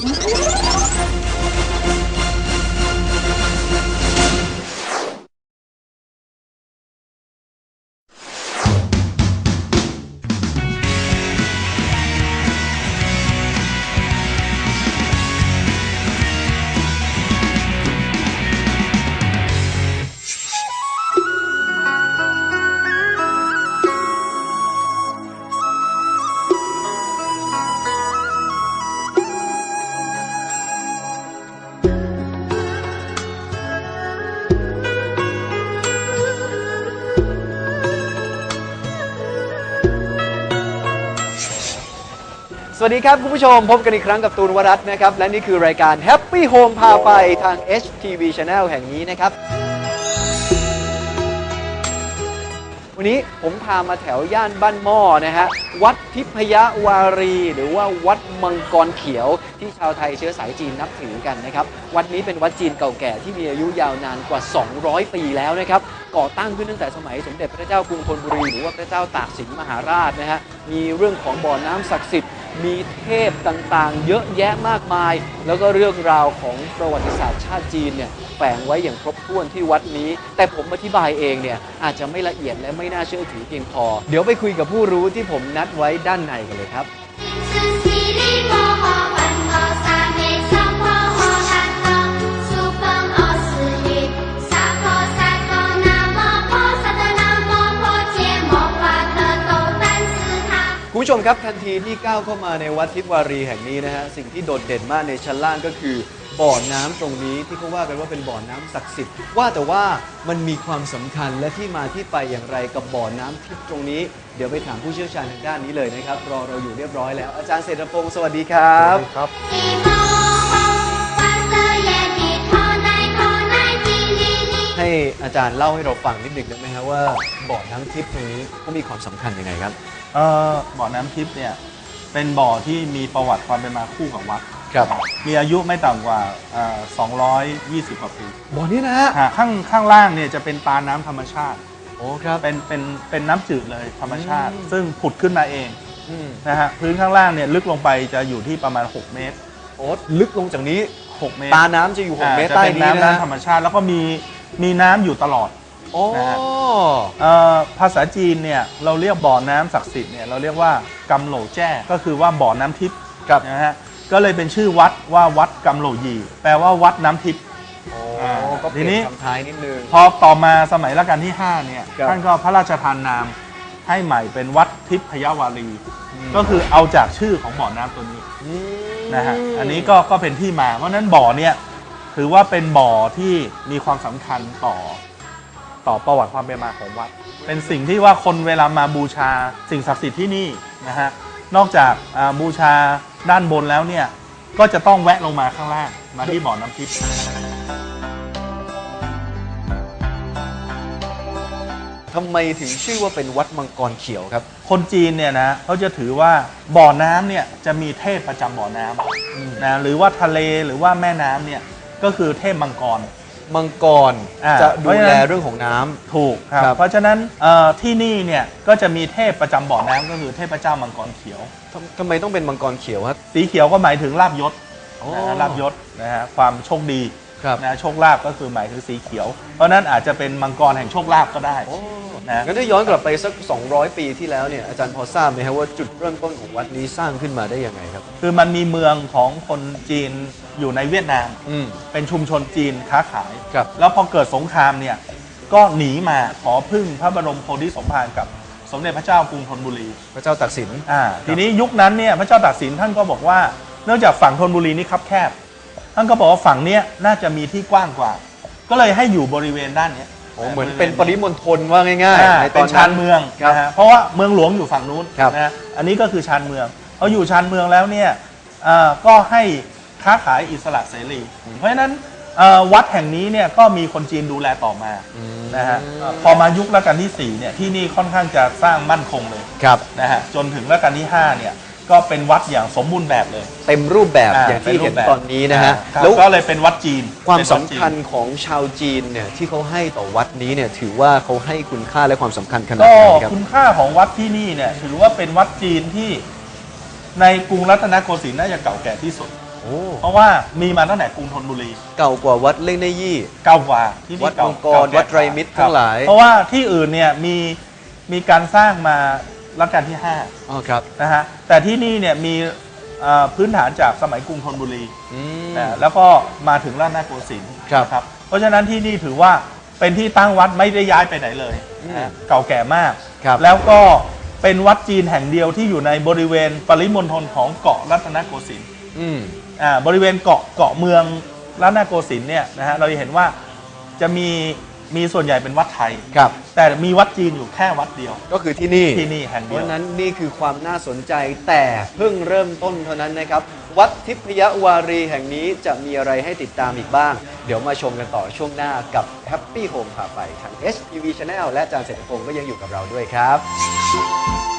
Woo! สวัสดีครับ คุณผู้ชมพบกันอีกครั้งกับตูนวรัตน์นะครับ และนี่คือรายการ Happy Home พาไปทาง HTV Channel แห่งนี้นะครับ วันนี้ผมพามาแถวย่านบ้านหม้อนะฮะ วัดทิพยวารี หรือว่าวัดมังกรเขียวที่ชาวไทยเชื้อสายจีนนับถือกันนะครับ วัดนี้เป็นวัดจีนเก่าแก่ที่มีอายุยาวนานกว่า 200 ปีแล้วนะครับ ก่อตั้งขึ้นตั้งแต่สมัยสมเด็จพระเจ้ากรุงธนบุรีหรือว่าพระเจ้าตากสินมหาราชนะฮะมีเรื่องของบ่อน้ำศักดิ์สิทธิ์ มีเทพต่างๆ เยอะแยะมากมาย แล้วก็เรื่องราวของประวัติศาสตร์ชาติจีนเนี่ยแฝงไว้อย่างครบถ้วนที่วัดนี้ แต่ผมอธิบายเองเนี่ยอาจจะไม่ละเอียดและไม่น่าเชื่อถือเพียงพอ เดี๋ยวไปคุยกับผู้รู้ที่ผมนัดไว้ด้านในกันเลยครับ คุณผู้ชมครับทันทีที่ก้าวเข้ามาในวัดทิพวารีแห่งนี้นะฮะสิ่งที่โดดเด่นมากในชั้นล่างก็คือบ่อน้ำตรงนี้ที่เขาว่ากันว่าเป็นบ่อน้ำศักดิ์สิทธิ์ว่าแต่ว่ามันมีความสำคัญและที่มาที่ไปอย่างไรกับบ่อน้ำทิพตรงนี้ เดี๋ยวไปถามผู้เชี่ยวชาญทางด้านนี้เลยนะครับรอเราอยู่เรียบร้อยแล้วอาจารย์เศรษฐพงศ์สวัสดีครับ ครับ ที่มอง อาจารย์เล่าให้เราฟังนิดหนึ่งได้ไหมครับว่าบ่อน้ำทิพย์ตรงนี้เขามีความสำคัญยังไงครับ เอ่อบ่อน้ำทิพย์เนี่ยเป็นบ่อที่มีประวัติความเป็นมาคู่กับวัด ครับ มีอายุไม่ต่ำกว่าเอ่อ220 กว่าปีบ่อนี้นะฮะฮะข้างข้างล่างเนี่ยจะเป็นตาน้ำธรรมชาติ โอ้ครับ เป็นเป็นเป็นน้ำจืดเลยธรรมชาติ อืม ซึ่งผุดขึ้นมาเองอืมนะฮะพื้นข้างล่างเนี่ยลึกลงไปจะอยู่ที่ประมาณ 6 เมตร โอ้ลึกลงจากนี้6 เมตรตาน้ำจะอยู่6เมตรอ่าจะใต้เป็นนี้น้ำนะน้ำธรรมชาติ แล้วก็มี มีน้ำอยู่ตลอด โอ้นะฮะ เอ่อภาษาจีนเนี่ยเราเรียกบ่อน้ำศักดิ์สิทธิ์เนี่ยเราเรียกว่ากำโหลแจ้ ก็คือว่าบ่อน้ำทิพย์ครับนะฮะก็เลยเป็นชื่อวัดว่าวัดกำโหลยี แปลว่าวัดน้ำทิพย์ โอ้อ่าก็เปลี่ทีนี้ยนคำท้ายนิดนึง พอต่อมาสมัยรัชกาลที่5เนี่ยครับ ท่านก็พระราชทานนามให้ใหม่เป็นวัดทิพยวารีอืมก็คือเอาจากชื่อของบ่อน้ำตัวนี้อืมนะฮะอันนี้ก็ก็เป็นที่มาเพราะฉะนั้นบ่อเนี่ย ถือว่าเป็นบ่อที่มีความสำคัญต่อต่อประวัติความเป็นมาของวัด เป็นสิ่งที่ว่าคนเวลามาบูชาสิ่งศักดิ์สิทธิ์ที่นี่นะฮะนอกจากอ่าบูชาด้านบนแล้วเนี่ยก็จะต้องแวะลงมาข้างล่างมาที่บ่อน้ำทิพย์ทำไมถึงชื่อว่าเป็นวัดมังกรเขียวครับ คนจีนเนี่ยนะเขาจะถือว่าบ่อน้ำเนี่ยจะมีเทพประจำบ่อน้อืมำนะหรือว่าทะเลหรือว่าแม่น้ำเนี่ย ก็คือเทพมังกร มังกรอ่าจะดูเพราะฉะแลนั้นเรื่องของน้ำ ถูกครับ ครับ เพราะฉะนั้นเอ่อที่นี่เนี่ยก็จะมีเทพประจำบ่อน้ำก็คือเทพเจ้ามังกรเขียว ทำทำไมต้องเป็นมังกรเขียวครับสีเขียวก็หมายถึงลาบยศอ๋อนะฮะลาบยศนะฮะความโชคดีครับนะโชคลาภก็คือหมายถึงสีเขียว เพราะฉะนั้นอาจจะเป็นมังกรแห่งโชคลาภก็ได้ โอ้ นะงั้นถ้าย้อนกลับไปสัก 200 ปีที่แล้วเนี่ยอาจารย์พอทราบไหมครับว่าจุดเริ่มต้นของวัดนี้สร้างขึ้นมาได้ยังไงครับ คือมันมีเมืองของคนจีนอยู่ในเวียดนาม อืม เป็นชุมชนจีนค้าขาย ครับ แล้วพอเกิดสงครามเนี่ย ก็หนีมาขอพึ่งพระบรมโพธิสมภารกับสมเด็จพระเจ้ากรุงธนบุรี พระเจ้าตากสิน อ่าทีนี้ยุคนั้นเนี่ยพระเจ้าตากสินท่านก็บอกว่าเนื่องจากฝั่งธนบุรีนี่คับแคบ ท่านก็บอกว่าฝั่งเนี้ยน่าจะมีที่กว้างกว่า ก็เลยให้อยู่บริเวณด้านเนี้ย โอ้เหมือนเป็นปริมณฑลว่าง่ายอ่าๆในตเป็อนนนั้ชานนเมืองครับนะฮะเพราะว่าเมืองหลวงอยู่ฝั่งนู้นครับ นะฮะอันนี้ก็คือชานเมืองพออยู่ชานเมืองแล้วเนี่ยอ่าก็ให้ค้าขายอิสระเสรี เพราะฉะนั้นเอ่อวัดแห่งนี้เนี่ยก็มีคนจีนดูแลต่อมาอืมนะฮะพอมายุครัชกาลที่4เนี่ยที่นี่ค่อนข้างจะสร้างมั่นคงเลยครับ นะฮะจนถึงรัชกาลที่5เนี่ย ก็เป็นวัดอย่างสมบูรณ์แบบเลย เต็มรูปแบบอ่าอย่างที่ป็รูเห็นปแบบตอนนี้นะฮะอ่าครับแล้วก็เลยเป็นวัดจีนความเป็นสำวัดจีน คัญของชาวจีนเนี่ยที่เขาให้ต่อวัดนี้เนี่ยถือว่าเขาให้คุณค่าและความสำคัญขนาดก็ไหนครับ คุณค่าของวัดที่นี่เนี่ยถือว่าเป็นวัดจีนที่ในกรุงรัตนโกสินทร์น่าจะเก่าแก่ที่สุดอโอ้เพราะว่ามีมาตั้งแต่กรุงธนบุรีเก่ากว่าวัดเล่งในยี่ เก่ากว่าที่นี่วัดเก่ามังกรเาแวัดไตรมิตรคบทั้งหลาย เพราะว่าที่อื่นเนี่ยมีมีการสร้างมา รัชกาลที่อ๋อครับ5นะฮะแต่ที่นี่เนี่ยมีเอ่อพื้นฐานจากสมัยกรุงธนบุรีอืม นะแล้วก็มาถึงรัตนโกสินทร์ครับนะครับเพราะฉะนั้นที่นี่ถือว่าเป็นที่ตั้งวัดไม่ได้ย้ายไปไหนเลยนะฮะอืมเก่าแก่มาก ครับ แล้วก็เป็นวัดจีนแห่งเดียวที่อยู่ในบริเวณปริมณฑลของเกาะรัตนโกสินทร์ อืม อ่าบริเวณเกาะเกาะเมืองรัตนโกสินทร์เนี่ยนะฮะเราจะเห็นว่าจะมี มีส่วนใหญ่เป็นวัดไทย ครับแต่มีวัดจีนอยู่แค่วัดเดียว ก็คือที่นี่ ที่นี่แห่งเพเดียว ราะฉะนั้นนี่คือความน่าสนใจแต่เพิ่งเริ่มต้นเท่านั้นนะครับ วัดทิพยวารีแห่งนี้จะมีอะไรให้ติดตามอีกบ้าง เดี๋ยวมาชมกันต่อช่วงหน้ากับ Happy Home พาไปทาง HTV Channel และอาจารย์เศรษฐพงศ์ก็ยังอยู่กับเราด้วยครับ